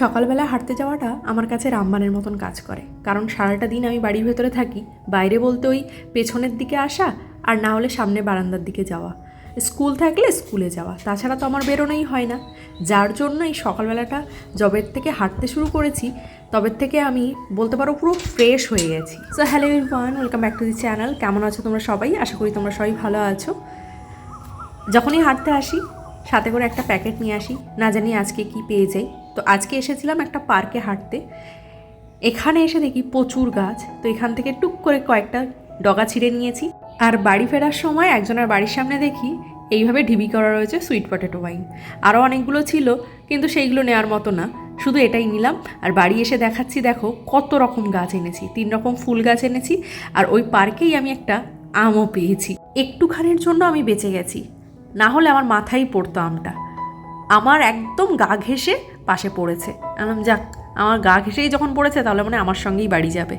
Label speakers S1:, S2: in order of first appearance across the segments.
S1: সকালবেলা হাঁটতে যাওয়াটা আমার কাছে রামবানের মতন কাজ করে। কারণ সারাটা দিন আমি বাড়ির ভেতরে থাকি, বাইরে বলতে ওই পেছনের দিকে আসা আর না হলে সামনে বারান্দার দিকে যাওয়া। স্কুল থাকলে স্কুলে যাওয়া, তাছাড়া তো আমার বেরোনোই হয় না। যার জন্য এই সকালবেলাটা জবের থেকে হাঁটতে শুরু করেছি তবের থেকে আমি বলতে পারো পুরো ফ্রেশ হয়ে গেছি। So hello one welcome back to the channel কেমন আছো তোমরা সবাই? আশা করি তোমরা সবাই ভালো আছো। যখনই হাঁটতে আসি সাথে করে একটা প্যাকেট নিয়ে আসি। না জানি আজকে কি পেয়ে যাই। তো আজকে এসেছিলাম একটা পার্কে হাঁটতে। এখানে এসে দেখি প্রচুর গাছ। তো এখান থেকে টুক করে কয়েকটা ডগা ছিঁড়ে নিয়েছি। আর বাড়ি ফেরার সময় একজনের বাড়ির সামনে দেখি এইভাবে ঢিবি করা রয়েছে সুইট পটেটো ওয়াইন। আরও অনেকগুলো ছিল, কিন্তু সেইগুলো নেওয়ার মতো না। শুধু এটাই নিলাম। আর বাড়ি এসে দেখাচ্ছি, দেখো কত রকম গাছ এনেছি। তিন রকম ফুল গাছ এনেছি। আর ওই পার্কেই আমি একটা আমও পেয়েছি। একটুখানির জন্য আমি বেঁচে গেছি। না হলে আমার মাথায় পড়তো আমটা। আমার একদম গা ঘেসে পাশে পড়েছে। আমি যাক, আমার গা ঘেসেই যখন পড়েছে, তাহলে মানে আমার সঙ্গেই বাড়ি যাবে।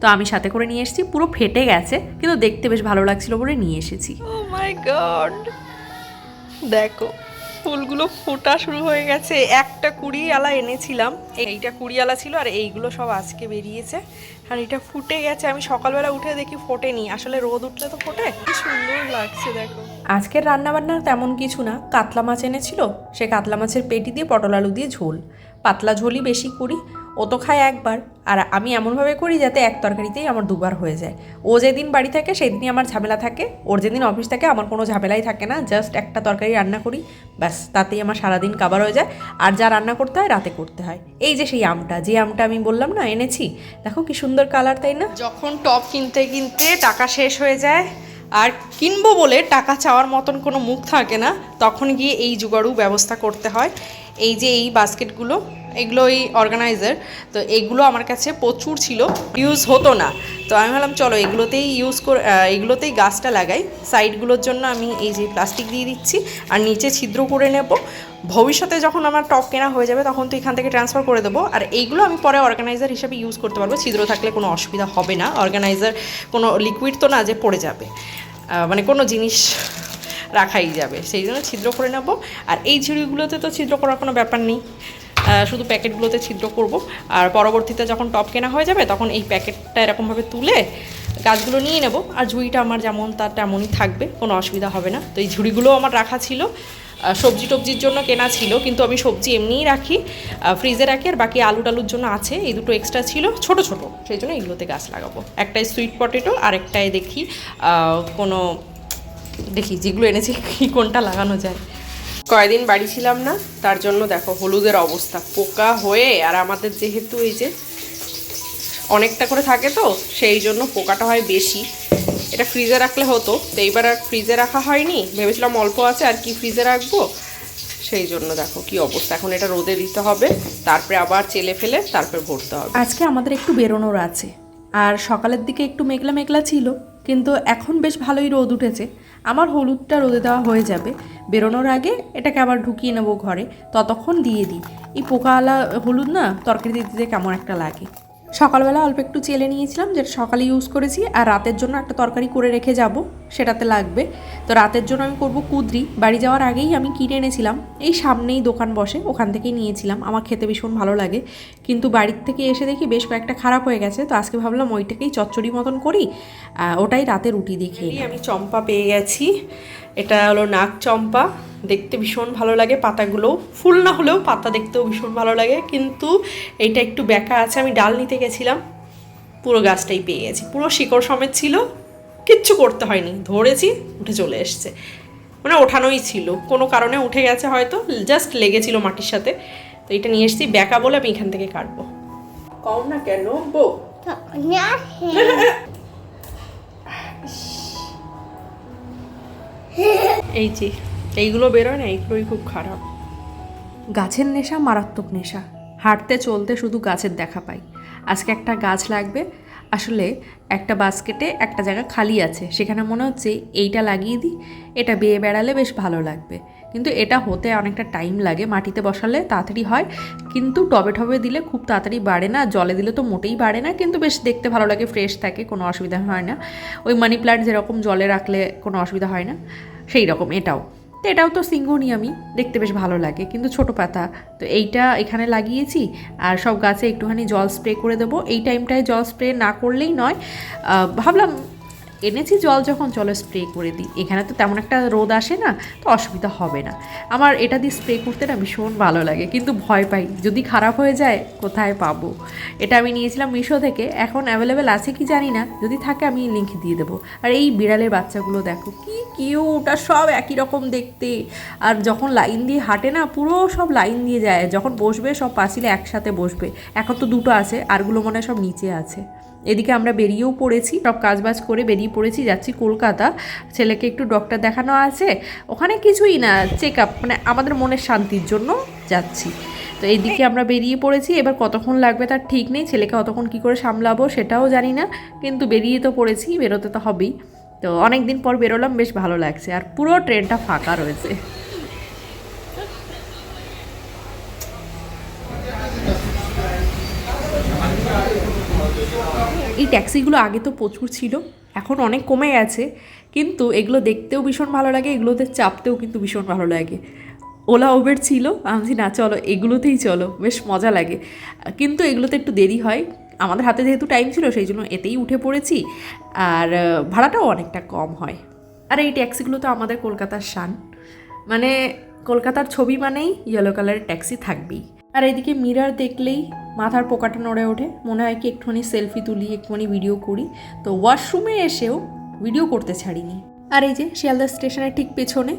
S1: তো আমি সাথে করে নিয়ে এসেছি, পুরো ফেটে গেছে, কিন্তু দেখতে বেশ ভালো লাগছিল বলে নিয়ে এসেছি।
S2: গড দেখো, ফুলগুলো ফোটা শুরু হয়ে গেছে। একটা কুড়ি আলা এনেছিলাম। এইটা কুড়ি আলা ছিল আর এইগুলো সব আজকে বেরিয়েছে। আর এটা ফুটে গেছে। আমি সকালবেলা উঠে দেখি ফোটেনি। আসলে রোদ উঠলে তো ফোটে। কি সুন্দর লাগছে, দেখো।
S1: আজকের রান্নাবান্না তেমন কিছু না। কাতলা মাছ এনেছিল, সে কাতলা মাছের পেটি দিয়ে পটল আলু দিয়ে ঝোল। পাতলা ঝোলই বেশি করি, ও তো খায় একবার। আর আমি এমনভাবে করি যাতে এক তরকারিতেই আমার দুবার হয়ে যায়। ও যেদিন বাড়ি থাকে, সেদিনই আমার ঝামেলা থাকে। ওর যেদিন অফিস থাকে, আমার কোনো ঝামেলাই থাকে না। জাস্ট একটা তরকারি রান্না করি, ব্যাস, তাতেই আমার সারাদিন কাবার হয়ে যায়। আর যা রান্না করতে হয়, রাতে করতে হয়। এই যে সেই আমটা, যে আমটা আমি বললাম না, এনেছি। দেখো কি সুন্দর কালার তাই না?
S2: যখন টপ কিনতে কিনতে টাকা শেষ হয়ে যায় আর কিনবো বলে টাকা চাওয়ার মতন কোনো মুখ থাকে না, তখন গিয়ে এই জোগাড়ু ব্যবস্থা করতে হয়। এই যে এই বাস্কেটগুলো এগুলো এই অর্গানাইজার তো এগুলো আমার কাছে প্রচুর ছিল ইউজ হতো না। তো আমি ভাবলাম, চলো এগুলোতেই ইউজ করে এগুলোতেই গাছটা লাগাই। সাইডগুলোর জন্য আমি এই যে প্লাস্টিক দিয়ে দিচ্ছি, আর নিচে ছিদ্র করে নেব। ভবিষ্যতে যখন আমার টপ কেনা হয়ে যাবে, তখন তো এখান থেকে ট্রান্সফার করে দেবো। আর এইগুলো আমি পরে অর্গানাইজার হিসেবে ইউজ করতে পারব। ছিদ্র থাকলে কোনো অসুবিধা হবে না। অর্গানাইজার কোনো লিকুইড তো না যে পড়ে যাবে। মানে কোনো জিনিস রাখাই যাবে। সেই জন্য ছিদ্র করে নেব। আর এই ঝুড়িগুলোতে তো ছিদ্র করার কোনো ব্যাপার নেই। শুধু প্যাকেটগুলোতে ছিদ্র করব। আর পরবর্তীতে যখন টপ কেনা হয়ে যাবে, তখন এই প্যাকেটটা এরকমভাবে তুলে গাছগুলো নিয়ে নেব। আর ঝুড়িটা আমার যেমন তার তেমনই থাকবে, কোনো অসুবিধা হবে না। তো এই ঝুড়িগুলোও আমার রাখা ছিল। সবজি টবজির জন্য কেনা ছিল, কিন্তু আমি সবজি এমনিই রাখি। ফ্রিজে রাখি আর বাকি আলু টালুর জন্য আছে। এই দুটো এক্সট্রা ছিল, ছোট ছোট। সেই জন্য এগুলোতে গাছ লাগাবো। একটাই সুইট পটেটো আর একটাই দেখি কোনো, দেখি যেগুলো এনেছি কোনটা লাগানো যায়। কয়দিন বাড়ি ছিলাম না, তার জন্য দেখো হলুদের অবস্থা, পোকা হয়ে, আর আমাদের যেহেতু এই যে অনেকটা করে থাকে তো, সেই জন্য পোকাটা হয় বেশি। এটা ফ্রিজে রাখলে হতো, তো এইবার আর ফ্রিজে রাখা হয়নি, ভেবেছিলাম অল্প আছে আর কি ফ্রিজে রাখব। সেই জন্য দেখো কি অবস্থা, এখন এটা রোদে দিতে হবে, তারপরে আবার চেলে ফেলে তারপরে ভরতে হবে।
S1: আজকে আমাদের একটু বেরোনোর আছে, আর সকালের দিকে একটু মেঘলা মেঘলা ছিল, কিন্তু এখন বেশ ভালোই রোদ উঠেছে। আমার হলুদটা রোদে দেওয়া হয়ে যাবে। বেরোনোর আগে এটাকে আবার ঢুকিয়ে নেব ঘরে। ততক্ষণ দিয়ে দিই। এই পোকাওয়ালা হলুদ না, তরকারি দিতে কেমন একটা লাগে। সকালবেলা অল্প একটু চেলে নিয়েছিলাম যেটা সকালে ইউজ করেছি আর রাতের জন্য একটা তরকারি করে রেখে যাব সেটাতে লাগবে। তো রাতের জন্য আমি করব কুদরি। বাড়ি যাওয়ার আগেই আমি কিনে এনেছিলাম। এই সামনেই দোকান বসে ওখান থেকেই নিয়েছিলাম। আমার খেতে ভীষণ ভালো লাগে। কিন্তু বাড়ির থেকে এসে দেখি বেশ কয়েকটা খারাপ হয়ে গেছে। তো আজকে ভাবলাম ওইটাকেই চচ্চড়ি মতন করি ওটাই রাতে রুটি দিয়ে খেয়ে
S2: আমি চম্পা পেয়ে গেছি। এটা হলো নাক চম্পা দেখতে ভীষণ ভালো লাগে পাতাগুলো ফুল না হলেও পাতা দেখতেও ভীষণ ভালো লাগে কিন্তু এইটা একটু বেঁকা আছে আমি ডাল নিতে গেছিলাম পুরো গাছটাই পেয়ে গেছি পুরো শিকড় সমেত ছিল কিচ্ছু করতে হয়নি ধরেছি উঠে চলে এসছে মানে ওঠানোই ছিল কোনো কারণে উঠে গেছে হয়তো জাস্ট লেগেছিল মাটির সাথে তো এটা নিয়ে এসেছি বেঁকা বলে আমি এখান থেকে কাটবো। কম না কেন বউ? এই যে এইগুলো বেরোয় না, এইগুলোই খুব খারাপ।
S1: গাছের নেশা মারাত্মক নেশা। হাঁটতে, চলতে শুধু গাছের দেখা পাই। আজকে একটা গাছ লাগবে, আসলে একটা বাস্কেটে একটা জায়গা খালি আছে। সেখানে মনে হচ্ছে এইটা লাগিয়ে দিই, এটা বেয়ে বেড়ালে বেশ ভালো লাগবে। কিন্তু এটা হতে অনেকটা টাইম লাগে, মাটিতে বসালে তাড়াতাড়ি হয়। কিন্তু টবে টবে দিলে খুব তাড়াতাড়ি বাড়ে না, জলে দিলে তো মোটেই বাড়ে না। কিন্তু বেশ দেখতে ভালো লাগে, ফ্রেশ থাকে, কোনো অসুবিধা হয় না। ওই মানি প্ল্যান্ট যেরকম জলে রাখলে কোনো অসুবিধা হয় না, সেই রকম এটাও। তো এটাও তো সিঙ্গোনিয়ামই দেখতে বেশ ভালো লাগে। কিন্তু ছোট পাতা, তো এইটা এখানে লাগিয়েছি। আর সব গাছে একটুখানি জল স্প্রে করে দেবো। এই টাইমটায় জল স্প্রে না করলেই নয়। ভাবলাম এনেছি, জল যখন চলো স্প্রে করে দিই। এখানে তো তেমন একটা রোদ আসে না, তো অসুবিধা হবে না। আমার এটা দিয়ে স্প্রে করতে না ভীষণ ভালো লাগে, কিন্তু ভয় পাই। যদি খারাপ হয়ে যায়, কোথায় পাবো? এটা আমি নিয়েছিলাম মিশো থেকে, এখন অ্যাভেলেবেল আছে কি জানি না, যদি থাকে আমি লিঙ্ক দিয়ে দেবো। আর এই বিড়ালের বাচ্চাগুলো দেখো, কি কিউট ওটা সব একই রকম দেখতে। আর যখন লাইন দিয়ে হাঁটে না, পুরো সব লাইন দিয়ে যায়। যখন বসবে, সব পাঁচিলে একসাথে বসবে। এখন তো দুটো আছে আরগুলো মনে হয় সব নিচে আছে। এদিকে আমরা বেরিয়েও পড়েছি, সব কাজবাজ করে বেরিয়ে পড়েছি, যাচ্ছি কলকাতা। ছেলেকে একটু ডক্টর দেখানো আছে। ওখানে কিছুই না চেক আপ মানে আমাদের মনের শান্তির জন্য যাচ্ছি। তো এইদিকে আমরা বেরিয়ে পড়েছি, এবার কতক্ষণ লাগবে তার ঠিক নেই, ছেলেকে কতক্ষণ কী করে সামলাবো সেটাও জানি না, কিন্তু বেরিয়ে তো পড়েছি, বেরোতে তো হবেই। তো অনেক দিন পর বেরোলাম, বেশ ভালো লাগছে, আর পুরো ট্রেনটা ফাঁকা রয়েছে। এই ট্যাক্সিগুলো আগে তো প্রচুর ছিল, এখন অনেক কমে গেছে, কিন্তু এগুলো দেখতেও ভীষণ ভালো লাগে, এগুলোতে চাপতেও কিন্তু ভীষণ ভালো লাগে। ওলা উবের ছিল, আমি না, চলো, এগুলোতেই চলো, বেশ মজা লাগে। কিন্তু এগুলোতে একটু দেরি হয়, আমাদের হাতে যেহেতু টাইম ছিল, সেই জন্য এতেই উঠে পড়েছি, আর ভাড়াটাও অনেকটা কম হয়। আর এই ট্যাক্সিগুলো তো আমাদের কলকাতার শান মানে কলকাতার ছবি মানেই ইয়েলো কালারের ট্যাক্সি থাকবেই। আর এদিকে মিরার দেখলেই মাথার পোকাটা নড়ে ওঠে। মনে হয় কি একটুখানি সেলফি তুলি একটুখানি ভিডিও করি। তো ওয়াশরুমে এসেও ভিডিও করতে ছাড়িনি। আর এই যে শিয়ালদা স্টেশনের ঠিক পেছনে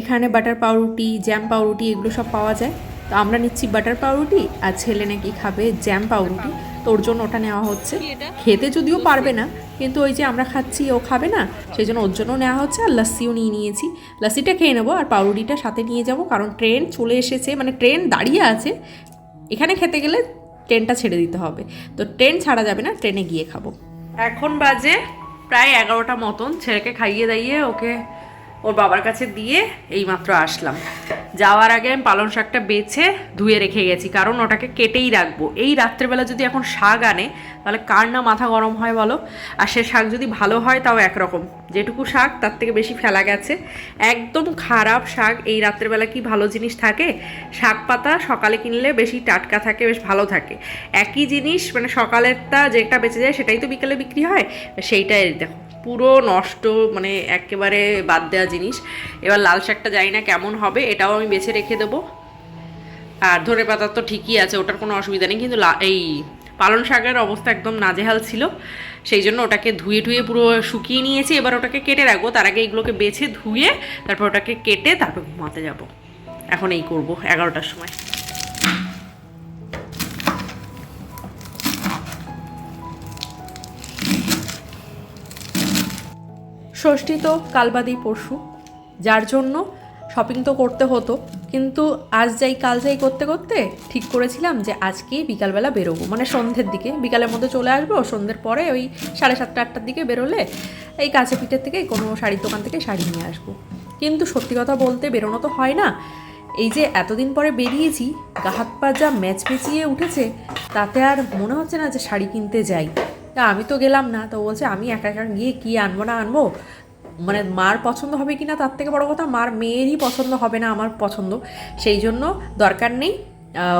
S1: এখানে বাটার পাউরুটি জ্যাম পাউরুটি এগুলো সব পাওয়া যায়। তো আমরা নিচ্ছি বাটার পাউরুটি আর ছেলে নাকি খাবে জ্যাম পাউরুটি। তো ওর জন্য ওটা নেওয়া হচ্ছে। খেতে যদিও পারবে না কিন্তু ওই যে আমরা খাচ্ছি, ও খাবে না, সেই জন্য ওর জন্য নেওয়া হচ্ছে আর লস্যিও নিয়ে নিয়েছি। লস্যিটা খেয়ে নেব আর পাউরুটিটা সাথে নিয়ে যাব, কারণ ট্রেন চলে এসেছে মানে ট্রেন দাঁড়িয়ে আছে। এখানে খেতে গেলে ট্রেনটা ছেড়ে দিতে হবে। তো ট্রেন ছাড়া যাবে না, ট্রেনে গিয়ে খাব। এখন বাজে প্রায় এগারোটা মতন, ছেলেকে খাইয়ে দাইয়ে ওকে ওর বাবার কাছে দিয়ে এইমাত্র আসলাম। যাওয়ার আগে আমি পালং শাকটা বেছে ধুয়ে রেখে গেছি, কারণ ওটাকে কেটেই রাখব। এই রাত্রেবেলা যদি এখন শাক আনে, তাহলে কার না মাথা গরম হয় বলো? আর সে শাক যদি ভালো হয়, তাও একরকম। যেটুকু শাক, তার থেকে বেশি ফেলা গেছে। একদম খারাপ শাক, এই রাত্রেবেলা কি ভালো জিনিস থাকে? শাক পাতা সকালে কিনলে বেশি টাটকা থাকে, বেশ ভালো থাকে। একই জিনিস মানে সকালেরটা যেটা বেঁচে যায়, সেটাই তো বিকেলে বিক্রি হয়। সেইটাই দেখো। পুরো নষ্ট মানে একেবারে বাদ দেওয়া জিনিস। এবার লাল শাকটা জানি না কেমন হবে, এটাও আমি বেছে রেখে দেবো। আর ধরে পাতা তো ঠিকই আছে, ওটার কোনো অসুবিধা নেই, কিন্তু এই পালন শাকের অবস্থা একদম নাজেহাল ছিল। সেই জন্য ওটাকে ধুয়ে ধুয়ে পুরো শুকিয়ে নিয়েছি, এবার ওটাকে কেটে রাখব। তার আগে এইগুলোকে বেছে ধুয়ে তারপর ওটাকে কেটে তারপর ঘুমাতে যাব। এখন এই করব এগারোটার সময়। ষষ্ঠী তো কাল বাদেই পরশু। যার জন্য শপিং তো করতে হতো। কিন্তু আজ যাই কাল যাই করতে করতে ঠিক করেছিলাম যে আজকেই বিকালবেলা বেরোবো। মানে সন্ধ্যের দিকে। বিকালের মধ্যে চলে আসব, সন্ধ্যের পরে ওই সাড়ে সাতটা, আটটার দিকে বেরোলে এই কাছে পিঠের থেকে কোনো শাড়ির দোকান থেকে শাড়ি নিয়ে আসব। কিন্তু সত্যি কথা বলতে বেরোনো তো হয় না। এই যে এতদিন পরে বেরিয়েছি, গা হাত পা যা ম্যাচ পেঁচিয়ে উঠেছে, তাতে আর মনে হচ্ছে না যে শাড়ি কিনতে যাই। তা আমি তো গেলাম না। তো বলছে, আমি একা একা গিয়ে কি আনব না আনব? মানে মার পছন্দ হবে কি না তার থেকে বড় কথা মার মেয়েরই পছন্দ হবে না আমার পছন্দ। সেই জন্য দরকার নেই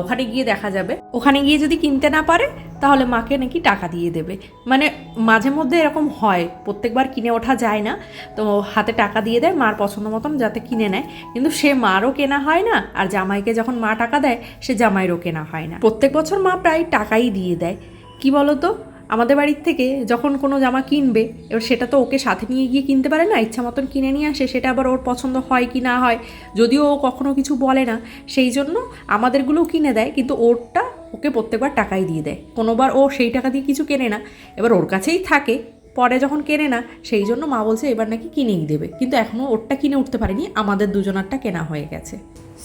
S1: ওখানে গিয়ে দেখা যাবে। ওখানে গিয়ে যদি কিনতে না পারে, তাহলে মাকে নাকি টাকা দিয়ে দেবে। মানে মাঝে মধ্যে এরকম হয়, প্রত্যেকবার কিনে ওঠা যায় না। তো হাতে টাকা দিয়ে দেয় মার পছন্দ মতন যাতে কিনে নেয়। কিন্তু সে মারও কেনা হয় না, আর জামাইকে যখন মা টাকা দেয়, সে জামাইরও কেনা হয় না। প্রত্যেক বছর মা প্রায় টাকাই দিয়ে দেয়। কি বলো তো আমাদের বাড়ির থেকে যখন কোনো জামা কিনবে, এবার সেটা তো ওকে সাথে নিয়ে গিয়ে কিনতে পারে না, ইচ্ছা মতন কিনে নিয়ে আসে, সেটা আবার ওর পছন্দ হয় কি না হয়, যদিও ও কখনো কিছু বলে না, সেই জন্য আমাদেরগুলোও কিনে দেয়, কিন্তু ওরটা ওকে প্রত্যেকবার টাকাই দিয়ে দেয়। কোনোবার ও সেই টাকা দিয়ে কিছু কেনে না, এবার ওর কাছেই থাকে, পরে যখন কেনে না, সেই জন্য মা বলছে এবার নাকি কিনেই দেবে, কিন্তু এখনও ওরটা কিনে উঠতে পারেনি, আমাদের দুজনারটা কেনা হয়ে গেছে।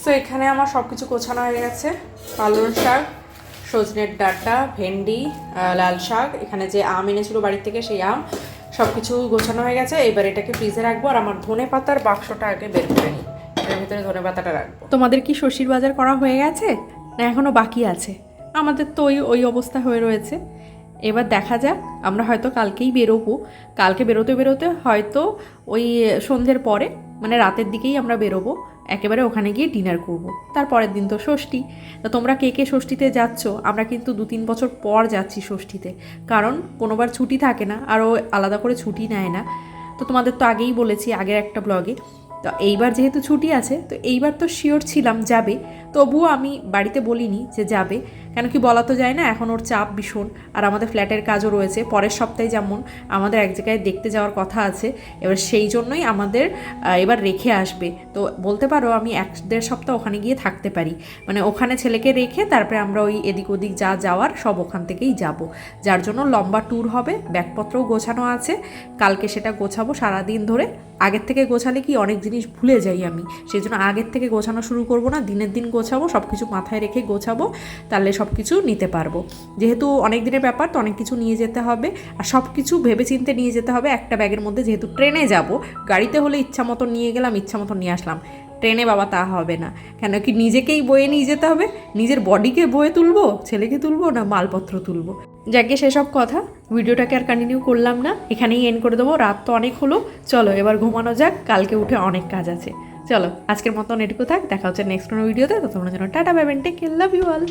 S1: সো এখানে আমার সব কিছু গোছানো হয়ে গেছে পালন শাক সজনের ডাঁটা, ভেন্ডি লাল শাক, এখানে যে আম এনেছিল বাড়ির থেকে সেই আম সব কিছু গোছানো হয়ে গেছে। এবার এটাকে ফ্রিজে রাখব আর আমার ধনে পাতার বাক্সটা আগে বের করে নিই। এর ভিতরে ধনে পাতাটা রাখব। তোমাদের কি ষষ্ঠীর বাজার করা হয়ে গেছে? না এখনও বাকি আছে। আমাদের তো ওই ওই অবস্থা হয়ে রয়েছে। এবার দেখা যাক, আমরা হয়তো কালকেই বেরোবো। কালকে বেরোতে বেরোতে হয়তো ওই সন্ধ্যের পরে মানে রাতের দিকেই আমরা বেরোবো। একেবারে ওখানে গিয়ে ডিনার করব। তারপরের দিন তো ষষ্ঠী। তা তোমরা কে কে ষষ্ঠীতে যাচ্ছ? আমরা কিন্তু দু তিন বছর পর যাচ্ছি ষষ্ঠীতে। কারণ কোনোবার ছুটি থাকে না, আর ও আলাদা করে ছুটি নেয় না। তো তোমাদের তো আগেই বলেছি আগের একটা ব্লগে তো এইবার যেহেতু ছুটি আছে, তো এইবার তো শিওর ছিলাম যাবে। তবুও আমি বাড়িতে বলিনি যে যাবে। কেন কি বলা তো যায় না, এখন ওর চাপ ভীষণ। আর আমাদের ফ্ল্যাটের কাজও রয়েছে, পরের সপ্তাহে যেমন আমাদের এক জায়গায় দেখতে যাওয়ার কথা আছে, এবার সেই জন্যই আমাদের এবার রেখে আসবে। তো বলতে পারো আমি এক দেড় সপ্তাহ ওখানে গিয়ে থাকতে পারি। মানে ওখানে ছেলেকে রেখে তারপরে আমরা ওই এদিক ওদিক যা যাওয়ার সব ওখান থেকেই যাব। যার জন্য লম্বা ট্যুর হবে, ব্যাগপত্রও গোছানো আছে। কালকে সেটা গোছাবো সারাদিন ধরে। আগের থেকে গোছালে কি অনেক জিনিস ভুলে যাই আমি। সেই জন্য আগের থেকে গোছানো শুরু করব না, দিনের দিন গোছাবো সব কিছু মাথায় রেখে গোছাবো, তাহলে সব কিছু নিতে পারব। যেহেতু অনেক দিনের ব্যাপার, তো অনেক কিছু নিয়ে যেতে হবে। আর সব কিছু ভেবে চিন্তে নিয়ে যেতে হবে, একটা ব্যাগের মধ্যে যেহেতু ট্রেনে যাব, গাড়িতে হলে ইচ্ছা মতো নিয়ে গেলাম, ইচ্ছা মতো নিয়ে আসলাম। ট্রেনে বাবা তা হবে না। কেন কি নিজেকেই বয়ে নিয়ে যেতে হবে? নিজের বডিকে বয়ে তুলবো? ছেলেকে তুলবো না মালপত্র তুলবো? যাকে সেসব কথা। ভিডিওটাকে আর কন্টিনিউ করলাম না। এখানেই এন্ড করে দেবো। রাত তো অনেক হলো। চলো, এবার ঘুমানো যাক। কালকে উঠে অনেক কাজ আছে। চলো, আজকের মতন এটুকু থাক। দেখা হচ্ছে নেক্সট কোনো ভিডিওতে তো। তোমরা যেন টাটা ব্যাবেন টেক লাভ ইউ অল